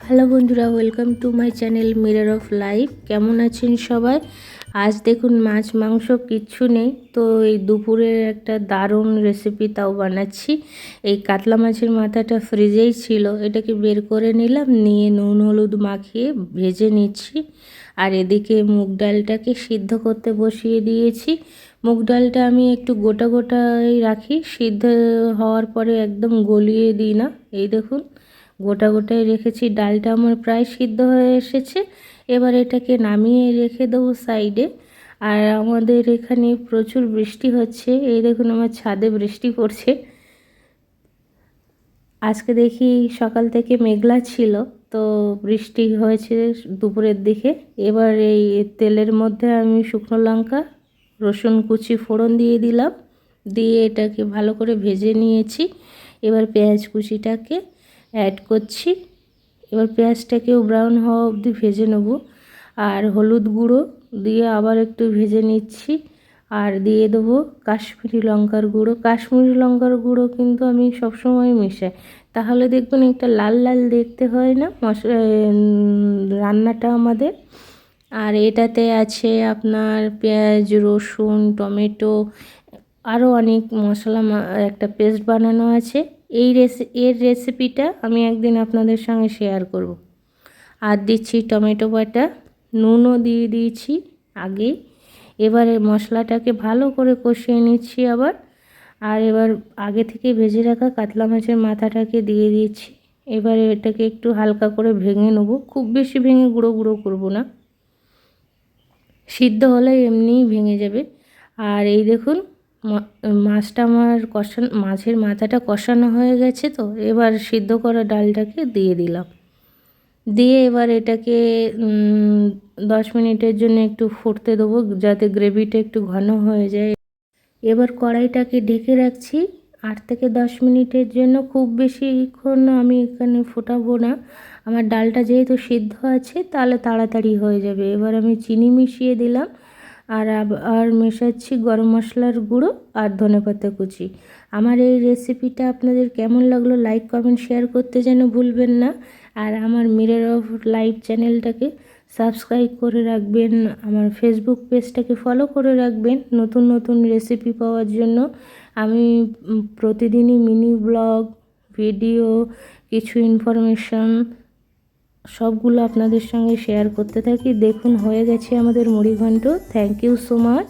Hello বন্ধুরা welcome to my channel mirror of life কেমন আছেন সবাই? আজ দেখুন, মাছ, মাংস কিচ্ছু নেই। তো এই দুপুরের একটা দারুণ রেসিপি তাও বানাচ্ছি। এই কাতলা মাছের মাথাটা ফ্রিজেই ছিল। এটাকে বের করে নিলাম, নিয়ে নুন, হলুদ মাখিয়ে ভেজে নিচ্ছি। আর এদিকে মুগ ডালটাকে সিদ্ধ করতে বসিয়ে দিয়েছি। মুগ ডালটা আমি একটু গোটা গোটাই রাখি। সিদ্ধ হওয়ার পরে একদম গলিয়ে দিই না। এই দেখুন গোটা গোটাই রেখেছি। ডালটা আমার প্রায় সিদ্ধ হয়ে এসেছে। এবার এটাকে নামিয়ে রেখে দেবো সাইডে আর আমাদের এখানে প্রচুর বৃষ্টি হচ্ছে। এই দেখুন আমার ছাদে বৃষ্টি পড়ছে। আজকে দেখি সকাল থেকে মেঘলা ছিল, তো বৃষ্টি হয়েছে দুপুরের দিকে। এবার এই তেলের মধ্যে আমি শুকনো লঙ্কা, রসুন কুচি, ফোড়ন দিয়ে দিলাম। দিয়ে এটাকে ভালো করে ভেজে নিয়েছি। এবার পেঁয়াজ কুচিটাকে অ্যাড করছি। এবার পেঁয়াজটাকেও ব্রাউন হওয়া অবধি ভেজে নেব। আর হলুদ গুঁড়ো দিয়ে আবার একটু ভেজে নিচ্ছি। আর দিয়ে দেবো কাশ্মীরি লঙ্কার গুঁড়ো। কাশ্মীরি লঙ্কার গুঁড়ো কিন্তু আমি সবসময় মেশাই। তাহলে দেখবেন একটা লাল লাল দেখতে হয় না মশলা রান্নাটা আমাদের। আর এটাতে আছে আপনার পেঁয়াজ, রসুন, টমেটো আরও অনেক মশলা একটা পেস্ট বানানো আছে। এই রেসি এর রেসিপিটা আমি একদিন আপনাদের সঙ্গে শেয়ার করব। আর দিচ্ছি টমেটো বাটা, নুনও দিয়ে দিয়েছি আগে। এবারে মশলাটাকে ভালো করে কষিয়ে নিচ্ছি আবার। আর এবার আগে থেকে ভেজে রাখা কাতলা মাছের মাথাটাকে দিয়ে দিয়েছি এবারে এটাকে একটু হালকা করে ভেঙে নেব। খুব বেশি ভেঙে গুঁড়ো গুঁড়ো করব না। সিদ্ধ হলে এমনিই ভেঙে যাবে। আর এই দেখুন মাছটা আমার কষানো, মাছের মাথাটা কষানো হয়ে গেছে তো, এবার সিদ্ধ করা ডালটাকে দিয়ে দিলাম। দিয়ে এবার এটাকে দশ মিনিটের জন্য একটু ফুটতে দেবো, যাতে গ্রেভিটা একটু ঘন হয়ে যায়। এবার কড়াইটাকে ঢেকে রাখছি, আট থেকে দশ মিনিটের জন্য। খুব বেশিক্ষণ আমি এখানে ফোটাবো না। আমার ডালটা যেহেতু সিদ্ধ আছে, তাহলে তাড়াতাড়ি হয়ে যাবে। এবার আমি চিনি মিশিয়ে দিলাম। আর আর মেশাচ্ছি গরম মশলার গুঁড়ো আর ধনেপাতা কুচি। আমার এই রেসিপিটা আপনাদের কেমন লাগল লাইক কমেন্ট শেয়ার করতে যেন ভুলবেন না। আর আমার মিরর অফ লাইভ চ্যানেলটাকে সাবস্ক্রাইব করে রাখবেন। আমার ফেসবুক পেজটাকে ফলো করে রাখবেন নতুন নতুন রেসিপি পাওয়ার জন্য। আমি প্রতিদিনই মিনি ব্লগ ভিডিও কিছু ইনফরমেশন সবগুলো আপনাদের সঙ্গে শেয়ার করতে থাকি। দেখুন, হয়ে গেছে আমাদের মুড়িঘণ্ট। Thank you so much